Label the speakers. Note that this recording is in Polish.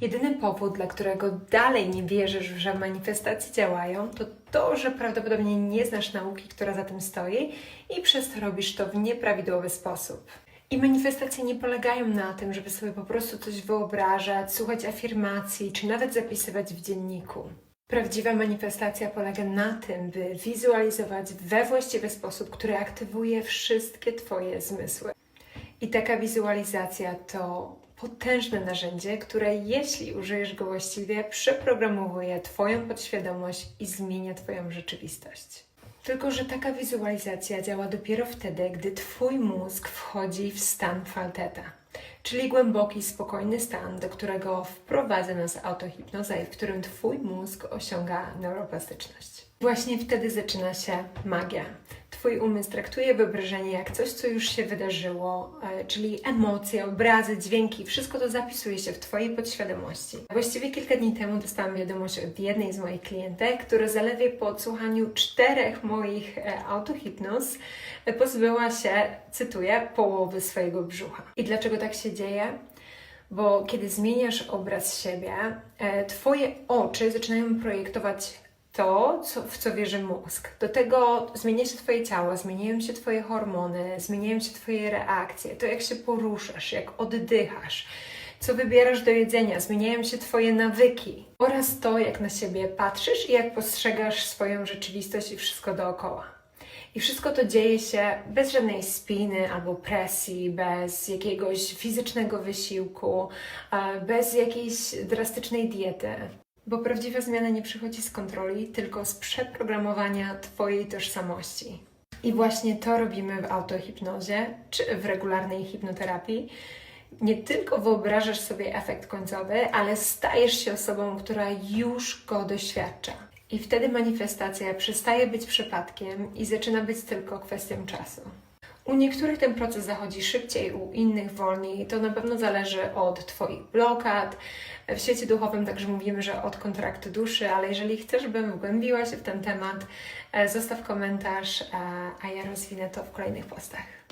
Speaker 1: Jedyny powód, dla którego dalej nie wierzysz, że manifestacje działają, to to, że prawdopodobnie nie znasz nauki, która za tym stoi i przez to robisz to w nieprawidłowy sposób. I manifestacje nie polegają na tym, żeby sobie po prostu coś wyobrażać, słuchać afirmacji, czy nawet zapisywać w dzienniku. Prawdziwa manifestacja polega na tym, by wizualizować we właściwy sposób, który aktywuje wszystkie Twoje zmysły. I taka wizualizacja to potężne narzędzie, które jeśli użyjesz go właściwie, przeprogramowuje Twoją podświadomość i zmienia Twoją rzeczywistość. Tylko, że taka wizualizacja działa dopiero wtedy, gdy Twój mózg wchodzi w stan falteta, czyli głęboki, spokojny stan, do którego wprowadza nas autohipnoza i w którym Twój mózg osiąga neuroplastyczność. Właśnie wtedy zaczyna się magia. Twój umysł traktuje wyobrażenie jak coś, co już się wydarzyło, e, czyli emocje, obrazy, dźwięki, wszystko to zapisuje się w Twojej podświadomości. Właściwie kilka dni temu dostałam wiadomość od jednej z moich klientek, która zaledwie po odsłuchaniu czterech moich e, autohipnoz e, pozbyła się, cytuję, połowy swojego brzucha. I dlaczego tak się dzieje? Bo kiedy zmieniasz obraz siebie, Twoje oczy zaczynają projektować to, co, w co wierzy mózg. Do tego zmienia się Twoje ciało, zmieniają się Twoje hormony, zmieniają się Twoje reakcje, to jak się poruszasz, jak oddychasz, co wybierasz do jedzenia, zmieniają się Twoje nawyki oraz to, jak na siebie patrzysz i jak postrzegasz swoją rzeczywistość i wszystko dookoła. I wszystko to dzieje się bez żadnej spiny albo presji, bez jakiegoś fizycznego wysiłku, e, bez jakiejś drastycznej diety. Bo prawdziwa zmiana nie przychodzi z kontroli, tylko z przeprogramowania Twojej tożsamości. I właśnie to robimy w autohipnozie czy w regularnej hipnoterapii. Nie tylko wyobrażasz sobie efekt końcowy, ale stajesz się osobą, która już go doświadcza. I wtedy manifestacja przestaje być przypadkiem i zaczyna być tylko kwestią czasu. U niektórych ten proces zachodzi szybciej, u innych wolniej. To na pewno zależy od Twoich blokad. W świecie duchowym także mówimy, że od kontraktu duszy, ale jeżeli chcesz, bym wgłębiła się w ten temat, e, zostaw komentarz, e, a ja rozwinę to w kolejnych postach.